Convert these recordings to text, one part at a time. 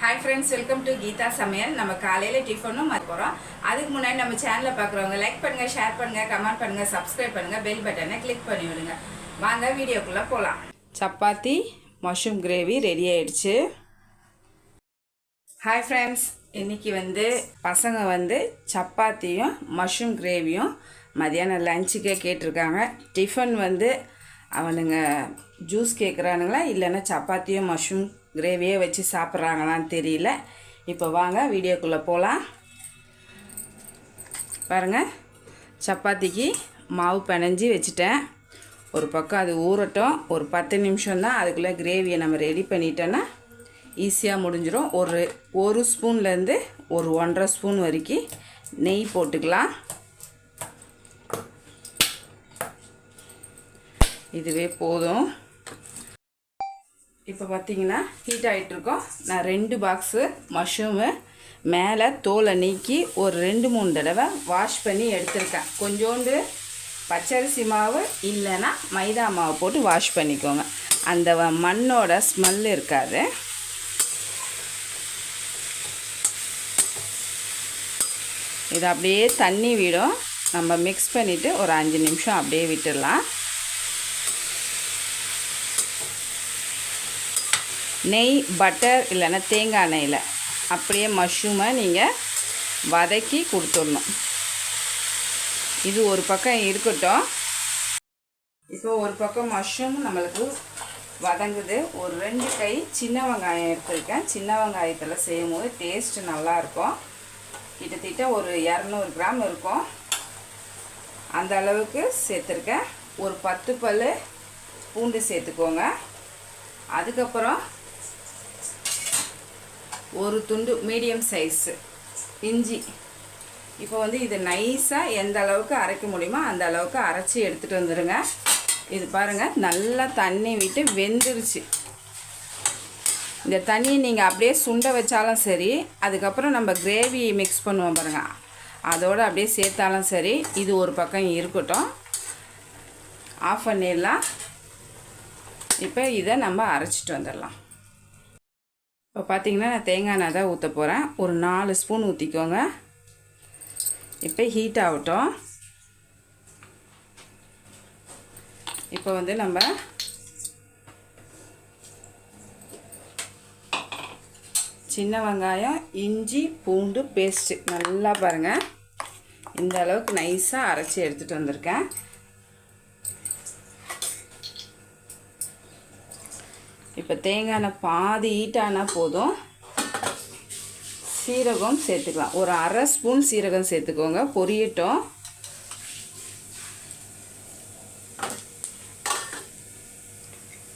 Hi friends welcome to Geetha சமையல் நம்ம காலையில் டிஃபனும் போகிறோம் அதுக்கு முன்னாடி நம்ம சேனலை பார்க்குறவங்க லைக் பண்ணுங்கள் ஷேர் பண்ணுங்கள் கமெண்ட் பண்ணுங்கள் சப்ஸ்கிரைப் பண்ணுங்கள் பெல் பட்டனை கிளிக் பண்ணி விடுங்க. வாங்க வீடியோக்குள்ளே போகலாம் சப்பாத்தி மஷ்ரூம் கிரேவி ரெடி ஆயிடுச்சு. ஹாய் ஃப்ரெண்ட்ஸ் இன்றைக்கி வந்து பசங்க வந்து சப்பாத்தியும் மஷ்ரூம் கிரேவியும் மதியானம் லஞ்சுக்கே கேட்டிருக்காங்க. டிஃபன் வந்து அவனுங்க ஜூஸ் கேட்குறானுங்களா இல்லைன்னா சப்பாத்தியும் மஷ்ரூம் கிரேவியே வச்சு சாப்பிட்றாங்களான்னு தெரியல. இப்போ வாங்க வீடியோக்குள்ளே போகலாம் பாருங்கள் சப்பாத்திக்கு மாவு பிணைஞ்சி வச்சுட்டேன். ஒரு பக்கம் அது ஊறட்டும். ஒரு பத்து நிமிஷம் தான் அதுக்குள்ளே கிரேவியை நம்ம ரெடி பண்ணிட்டோன்னா ஈஸியாக முடிஞ்சிடும். ஒரு ஒரு ஸ்பூன்லேருந்து ஒரு ஒன்றரை ஸ்பூன் வரைக்கும் நெய் போட்டுக்கலாம். இதுவே போதும். இப்போ பார்த்தீங்கன்னா ஹீட் ஆகிட்டுருக்கோம் நான் ரெண்டு பாக்ஸு மஷ்ரூமு மேலே தோலை நீக்கி ஒரு ரெண்டு மூணு தடவை வாஷ் பண்ணி எடுத்திருக்கேன். கொஞ்சோண்டு பச்சரிசி மாவு இல்லைன்னா மைதா மாவு போட்டு வாஷ் பண்ணிக்கோங்க. அந்த மண்ணோட ஸ்மெல் இருக்காது. இது அப்படியே தண்ணி விடும். நம்ம மிக்ஸ் பண்ணிவிட்டு ஒரு அஞ்சு நிமிஷம் அப்படியே விட்டுடலாம். நெய் பட்டர் இல்லைன்னா தேங்காய் நெய்யில் அப்படியே மஷ்ரூமை நீங்கள் வதக்கி கொடுத்துடணும். இது ஒரு பக்கம் இருக்கட்டும். இப்போ ஒரு பக்கம் மஷ்ரூம் நம்மளுக்கு வதங்குது. ஒரு ரெண்டு கை சின்ன வெங்காயம் எடுத்துருக்கேன். சின்ன வெங்காயத்தில் செய்யும்போது டேஸ்ட்டு நல்லாயிருக்கும். கிட்டத்தட்ட ஒரு இரநூறு கிராம் இருக்கும். அந்த அளவுக்கு சேர்த்துருக்கேன். ஒரு பத்து பல் பூண்டு சேர்த்துக்கோங்க. அதுக்கப்புறம் ஒரு துண்டு மீடியம் சைஸு இஞ்சி. இப்போ வந்து இது நைஸாக எந்த அளவுக்கு அரைக்க முடியுமோ அந்த அளவுக்கு அரைச்சி எடுத்துகிட்டு வந்துடுங்க இது பாருங்கள் நல்லா தண்ணி விட்டு வெந்துருச்சு. இந்த தண்ணியை நீங்கள் அப்படியே சுண்ட வச்சாலும் சரி அதுக்கப்புறம் நம்ம கிரேவி மிக்ஸ் பண்ணுவோம் பாருங்கள் அதோடு அப்படியே சேர்த்தாலும் சரி இது ஒரு பக்கம் இருக்கட்டும். ஆஃப் பண்ணிடலாம். இப்போ இதை நம்ம அரைச்சிட்டு வந்துடலாம். இப்போ பார்த்தீங்கன்னா நான் தேங்காய் எண்ணெய் தான் ஊற்ற போகிறேன் ஒரு நாலு ஸ்பூன் ஊற்றிக்கோங்க இப்போ ஹீட் ஆகட்டும். இப்போ வந்து நம்ம சின்ன வெங்காயம் இஞ்சி பூண்டு பேஸ்ட்டு நல்லா பாருங்கள் இந்த அளவுக்கு நைஸாக அரைச்சி எடுத்துகிட்டு வந்திருக்கேன். இப்போ தேங்காய் எண்ணெய் பாதி ஈட்டானா போதும். சீரகம் சேர்த்துக்கலாம். ஒரு அரை ஸ்பூன் சீரகம் சேர்த்துக்கோங்க. பொரியட்டும்.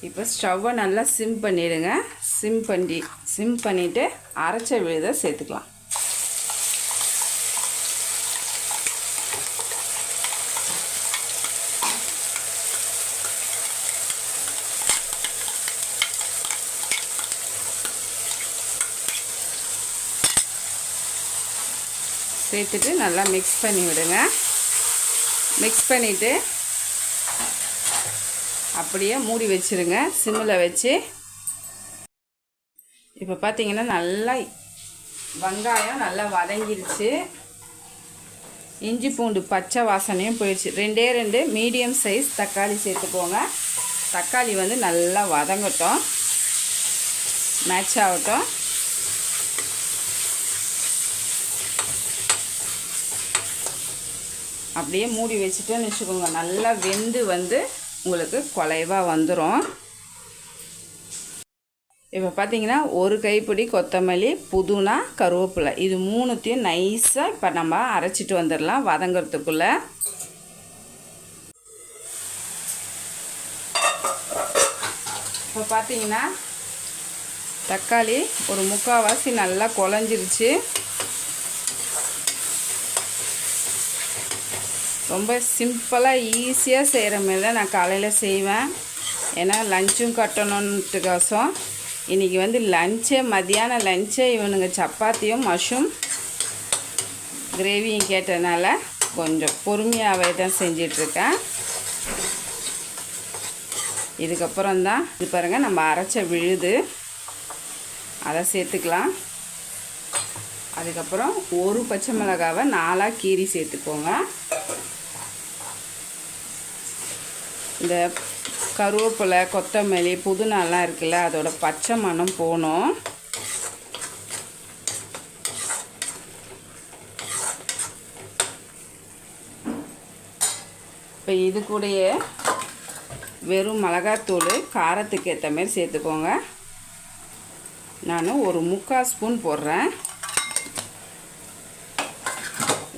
இப்போ ஸ்டவ்வை நல்லா சிம் பண்ணிடுங்க. சிம் பண்ணி சிம் பண்ணிவிட்டு அரைச்ச விழுதை சேர்த்துக்கலாம். சேர்த்துட்டு நல்லா மிக்ஸ் பண்ணி விடுங்க. மிக்ஸ் பண்ணிவிட்டு அப்படியே மூடி வச்சிருங்க. சிம்மில் வச்சு. இப்போ பார்த்தீங்கன்னா நல்லா வெங்காயம் நல்லா வதங்கிருச்சு. இஞ்சி பூண்டு பச்சை வாசனையும் போயிடுச்சு ரெண்டே ரெண்டு மீடியம் சைஸ் தக்காளி சேர்த்துக்கோங்க. தக்காளி வந்து நல்லா வதங்கட்டும். மேட்ச் ஆகட்டும். அப்படியே மூடி வச்சுட்டோன்னு வச்சுக்கோங்க. நல்லா வெந்து வந்து உங்களுக்கு குலைவாக வந்துடும் இப்போ பார்த்தீங்கன்னா ஒரு கைப்பிடி கொத்தமல்லி புதுனா கருவேப்பிலை. இது மூணுத்தையும் நைஸாக இப்போ நம்ம அரைச்சிட்டு வந்துடலாம் வதங்கிறதுக்குள்ளே. இப்போ பார்த்தீங்கன்னா தக்காளி ஒரு முக்கால்வாசி நல்லா குழஞ்சிருச்சு ரொம்ப சிம்பிளாக ஈஸியாக செய்கிற மாரி தான் நான் காலையில் செய்வேன். ஏன்னா லஞ்சும் கட்டணுன்ட்டுக்கோசம் இன்றைக்கி வந்து லஞ்சே மதியானம் லஞ்சே இவனுங்க சப்பாத்தியும் மஷ்ரூம் கிரேவியும் கேட்டனால கொஞ்சம் பொறுமையாகவே தான் செஞ்சிட்ருக்கேன். இதுக்கப்புறம் தான் இது பாருங்கள் நம்ம அரைச்ச விழுது. அதை சேர்த்துக்கலாம். அதுக்கப்புறம் ஒரு பச்சை மிளகாவை நாலாக கீரி சேர்த்துக்கோங்க. இந்த கருவேப்பிலை கொத்தமல்லி புதினாலாம் இருக்குல்ல அதோட பச்சை மனம் போகணும். இப்போ இது கூடயே வெறும் மிளகாத்தூள் காரத்துக்கு ஏற்ற மாதிரி சேர்த்துக்கோங்க. நான் ஒரு முக்கால் ஸ்பூன் போடுறேன்.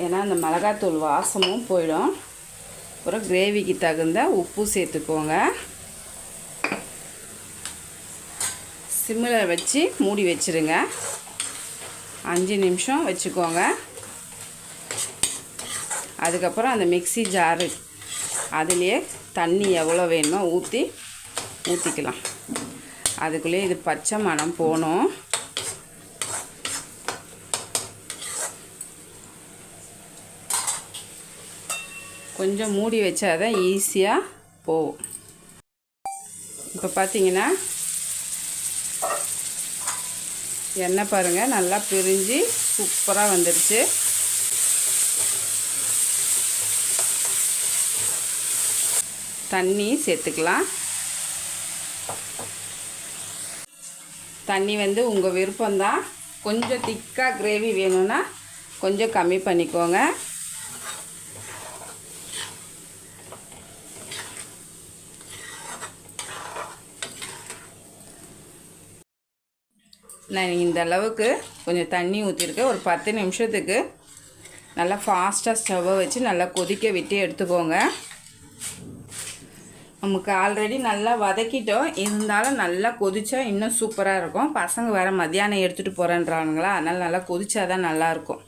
ஏன்னா அந்த மிளகாத்தூள் வாசமும் போயிடும். அப்புறம் கிரேவிக்கு தகுந்த உப்பு சேர்த்துக்கோங்க. சிம்மில் வச்சு மூடி வச்சுருங்க. அஞ்சு நிமிஷம் வச்சுக்கோங்க. அதுக்கப்புறம் அந்த மிக்ஸி ஜாரு அதுலேயே தண்ணி எவ்வளோ வேணுமோ ஊற்றி ஊற்றிக்கலாம் அதுக்குள்ளேயே இது பச்சை மணம் போகணும். கொஞ்சம் மூடி வச்சாதான் ஈஸியாக போகும். இப்போ பார்த்தீங்கன்னா எண்ணெய் பாருங்கள் நல்லா பிரிஞ்சு சூப்பராக வந்துடுச்சு தண்ணி சேர்த்துக்கலாம். தண்ணி வந்து உங்கள் விருப்பம்தான். கொஞ்சம் திக்காக கிரேவி வேணும்னா கொஞ்சம் கம்மி பண்ணிக்கோங்க. நான் இந்த அளவுக்கு கொஞ்சம் தண்ணி ஊற்றிருக்கேன் ஒரு பத்து நிமிஷத்துக்கு நல்லா ஃபாஸ்ட்டாக ஸ்டவ்வை வச்சு நல்லா கொதிக்க விட்டு எடுத்துக்கோங்க. நமக்கு ஆல்ரெடி நல்லா வதக்கிட்டோம். இருந்தாலும் நல்லா கொதிச்சா இன்னும் சூப்பராக இருக்கும். பசங்க வேறு மத்தியானம் எடுத்துகிட்டு போகிறேன்றானுங்களா அதனால் நல்லா கொதிச்சா தான் நல்லாயிருக்கும்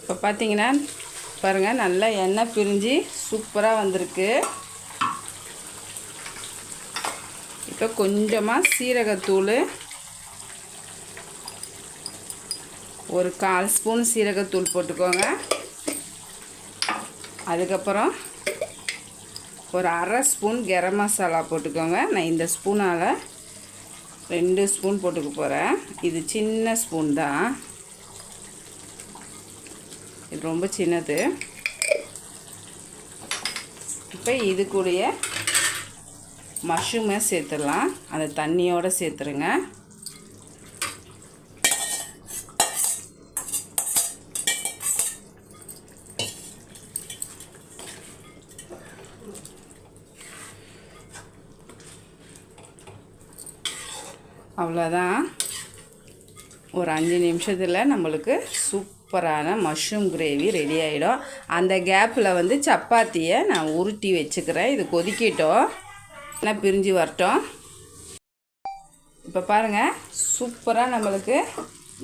இப்போ பார்த்தீங்கன்னா பாருங்கள் நல்லா எண்ணெய் பிரிஞ்சு சூப்பராக வந்திருக்கு. இப்போ கொஞ்சமாக சீரகத்தூள். ஒரு கால் ஸ்பூன் சீரகத்தூள் போட்டுக்கோங்க. அதுக்கப்புறம் ஒரு அரை ஸ்பூன் கரம் மசாலா போட்டுக்கோங்க. நான் இந்த ஸ்பூனால் ரெண்டு ஸ்பூன் போட்டுக்க போகிறேன் இது சின்ன ஸ்பூன் தான். இது ரொம்ப சின்னது. இப்போ இது கூடயே மஷ்ரூமை சேர்த்துடலாம். அந்த தண்ணியோடு சேர்த்துருங்க. அவ்வளோதான் ஒரு அஞ்சு நிமிஷத்தில் நம்மளுக்கு சூப்பரான மஷ்ரூம் கிரேவி ரெடி ஆகிடும் அந்த கேப்பில் வந்து சப்பாத்தியை நான் உருட்டி வச்சுக்கிறேன். இது கொதிக்கிட்டோம். என்ன பிரிஞ்சு வரட்டும். இப்போ பாருங்கள் சூப்பராக நம்மளுக்கு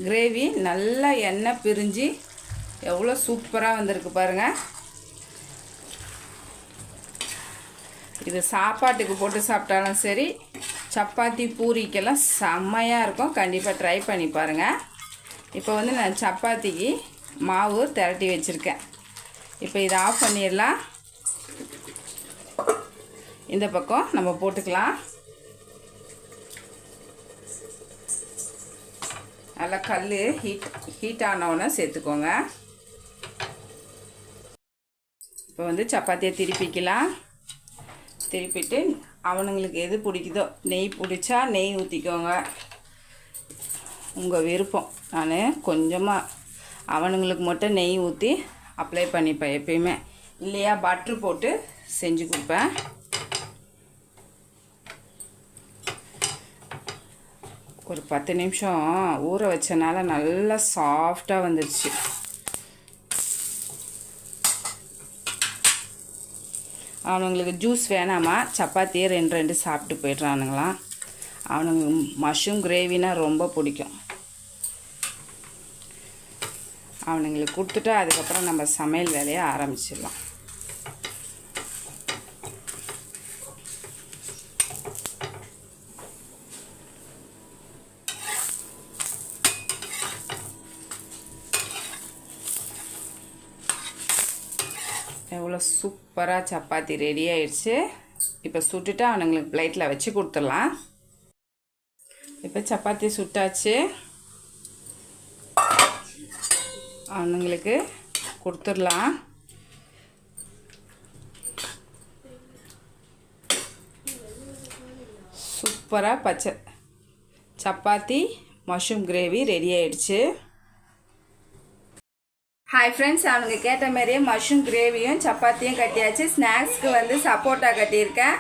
கிரேவி நல்லா எண்ணெய் பிரிஞ்சு எவ்வளோ சூப்பராக வந்திருக்கு பாருங்கள் இது சாப்பாட்டுக்கு போட்டு சாப்பிட்டாலும் சரி சப்பாத்தி பூரிக்கெல்லாம் செம்மையாக இருக்கும். கண்டிப்பாக ட்ரை பண்ணி பாருங்கள் இப்போ வந்து நான் சப்பாத்திக்கு மாவு திரட்டி வச்சுருக்கேன். இப்போ இதை ஆஃப் பண்ணிடலாம். இந்த பக்கம் நம்ம போட்டுக்கலாம். நல்லா கல் ஹீட் ஹீட் ஆனவுடனே சேர்த்துக்கோங்க. இப்போ வந்து சப்பாத்தியை திருப்பிக்கலாம். திருப்பிட்டு அவனுங்களுக்கு எது பிடிக்குதோ நெய் பிடிச்சா நெய் ஊற்றிக்கோங்க உங்கள் விருப்பம். நான் கொஞ்சமாக அவனுங்களுக்கு மட்டும் நெய் ஊற்றி அப்ளை பண்ணிப்பேன் எப்பயுமே. இல்லையா பட்ரு போட்டு செஞ்சு கொடுப்பேன். ஒரு பத்து நிமிஷம் ஊற வச்சனால நல்லா சாஃப்டாக வந்துடுச்சு அவனுங்களுக்கு ஜூஸ் வேணாமா? சப்பாத்தியே ரெண்டு ரெண்டு சாப்பிட்டு போய்ட்றானுங்களாம் அவனுங்க மஷ்ரூம் கிரேவினா ரொம்ப பிடிக்கும். அவனுங்களுக்கு கொடுத்துட்டு அதுக்கப்புறம் நம்ம சமையல் வேலையை ஆரம்பிச்சிடலாம். எவ்வளோ சூப்பராக சப்பாத்தி ரெடி ஆயிடுச்சு. இப்போ சுட்டுட்டு அவனுங்களுக்கு பிளேட்டில் வச்சு கொடுத்துடலாம். இப்போ சப்பாத்தி சுட்டாச்சு. அவனுங்களுக்கு கொடுத்துடலாம். சூப்பராக பச்சை சப்பாத்தி மஷ்ரூம் கிரேவி ரெடி ஆயிடுச்சு. ஹாய் ஃப்ரெண்ட்ஸ் அவனுங்க கேட்ட மாதிரியே மஷ்ரூம் கிரேவியும் சப்பாத்தியும் கட்டியாச்சு. ஸ்நாக்ஸ்க்கு வந்து சப்போட்டா கட்டியிருக்கேன்.